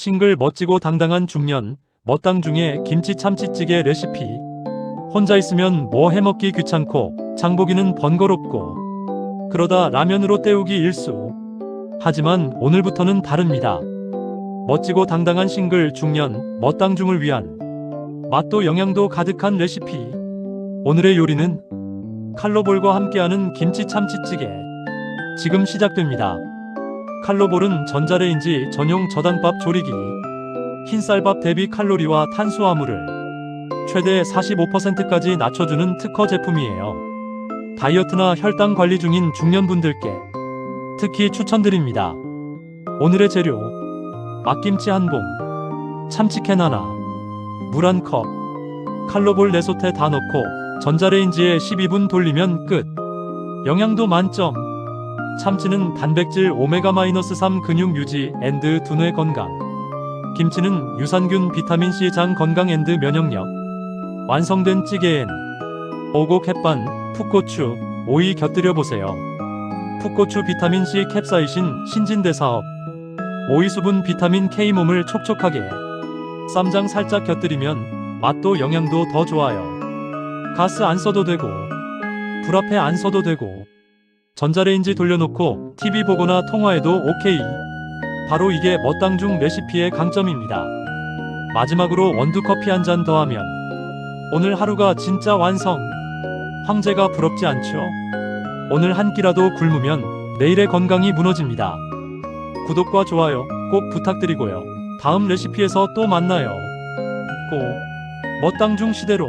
싱글 멋지고 당당한 중년, 멋당 중에 김치 참치찌개 레시피. 혼자 있으면 뭐 해먹기 귀찮고, 장보기는 번거롭고, 그러다 라면으로 때우기 일수. 하지만 오늘부터는 다릅니다. 멋지고 당당한 싱글 중년, 멋당 중을 위한 맛도 영양도 가득한 레시피. 오늘의 요리는 칼로볼과 함께하는 김치 참치찌개. 지금 시작됩니다. 칼로볼은 전자레인지 전용 저당밥 조리기. 흰쌀밥 대비 칼로리와 탄수화물을 최대 45%까지 낮춰주는 특허 제품이에요. 다이어트나 혈당 관리 중인 중년분들께 특히 추천드립니다. 오늘의 재료 막김치 한 봉, 참치캔 하나, 물 한 컵, 칼로볼 네소테 다 넣고 전자레인지에 12분 돌리면 끝. 영양도 만점. 참치는 단백질 오메가-3 근육 유지 앤드 두뇌 건강. 김치는 유산균 비타민C 장 건강 앤드 면역력. 완성된 찌개엔 오곡 햇반, 풋고추, 오이 곁들여 보세요. 풋고추 비타민C 캡사이신 신진대 사업. 오이 수분 비타민 K 몸을 촉촉하게. 쌈장 살짝 곁들이면 맛도 영양도 더 좋아요. 가스 안 써도 되고, 불 앞에 안 써도 되고, 전자레인지 돌려놓고 TV 보거나 통화해도 오케이. 바로 이게 멋당중 레시피의 강점입니다. 마지막으로 원두 커피 한 잔 더하면 오늘 하루가 진짜 완성. 황제가 부럽지 않죠? 오늘 한 끼라도 굶으면 내일의 건강이 무너집니다. 구독과 좋아요 꼭 부탁드리고요. 다음 레시피에서 또 만나요. 고 멋당중 시대로